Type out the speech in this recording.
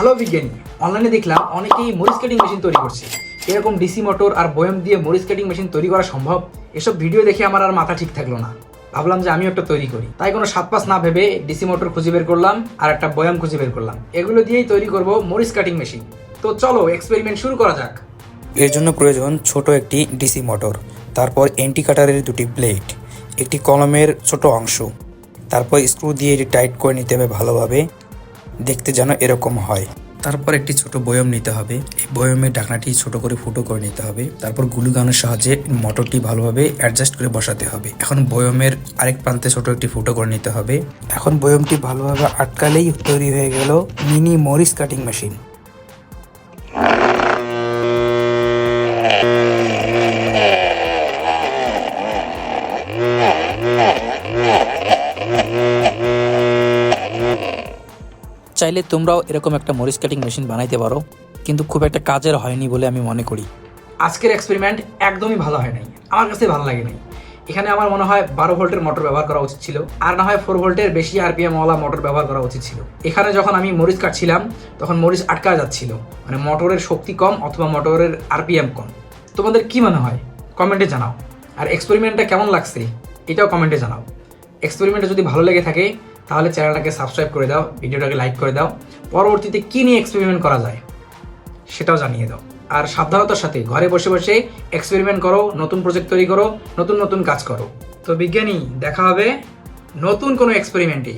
Hello বিজ্ঞানী অনলাইনে দেখলাম অনেকেই মরিচ কাটিং মেশিন তৈরি করছে। এরকম ডিসি মোটর আর বয়াম দিয়ে মরিচ কাটিং মেশিন তৈরি করা সম্ভব? এসব ভিডিও দেখে আমার আর মাথা ঠিক থাকল না। ভাবলাম যে আমিও একটা তৈরি করি। তাই কোনো সাত পাঁচ না ভেবে ডিসি মোটর খুঁজে বের করলাম আর একটা বয়াম খুঁজে বের করলাম। এগুলো দিয়েই তৈরি করব মরিচ কাটিং মেশিন তো চলো এক্সপেরিমেন্ট শুরু করা যাক। এর জন্য প্রয়োজন ছোট একটি ডিসি মোটর তারপর এন্টি কাটারের দুটি ব্লেড একটি কলমের ছোট অংশ, তারপর স্ক্রু দিয়ে এটি টাইট করে নিতে হবে ভালোভাবে। দেখতে যেন এরকম হয়। তারপর একটি ছোট বয়ম নিতে হবে। এই বয়মের ঢাকনাটি ছোট করে ফুটো করে নিতে হবে। তারপর গুলু গানের সাহায্যে মোটরটি ভালোভাবে অ্যাডজাস্ট করে বসাতে হবে। এখন বয়মের আরেক প্রান্তে ছোট একটি ফুটো করে নিতে হবে। এখন বয়মটি ভালোভাবে আটকালেই তৈরি হয়ে গেল মিনি মরিস কাটিং মেশিন চাইলে তোমরাও এরকম একটা মরিচ কাটিং মেশিন বানাইতে পারো, কিন্তু খুব একটা কাজের হয়নি বলে আমি মনে করি। আজকের এক্সপেরিমেন্ট একদমই ভালো হয় নাই। আমার কাছে ভালো লাগে নাই। এখানে আমার মনে হয় বারো ভোল্টের মোটর ব্যবহার করা উচিত ছিল, আর না হয় ফোর ভোল্টের বেশি আরপিএম ওয়ালা মোটর ব্যবহার করা উচিত ছিল। এখানে যখন আমি মরিচ কাটছিলাম, তখন মরিচ আটকা যাচ্ছিল। মানে মোটরের শক্তি কম অথবা মোটরের আরপিএম কম। তোমাদের কি মনে হয়? কমেন্টে জানাও। আর এক্সপেরিমেন্টটা কেমন লাগছে? এটাও কমেন্টে জানাও। এক্সপেরিমেন্টটা যদি ভালো লেগে থাকে তাহলে চ্যানেলটাকে সাবস্ক্রাইব করে দাও, ভিডিওটাকে লাইক করে দাও। পরবর্তীতে কী নিয়ে এক্সপেরিমেন্ট করা যায় সেটাও জানিয়ে দাও। আর সাবধানতার সাথে ঘরে বসে বসে এক্সপেরিমেন্ট করো, নতুন প্রজেক্ট তৈরি করো, নতুন নতুন কাজ করো। তো বিজ্ঞানী, দেখা হবে নতুন কোনো এক্সপেরিমেন্টে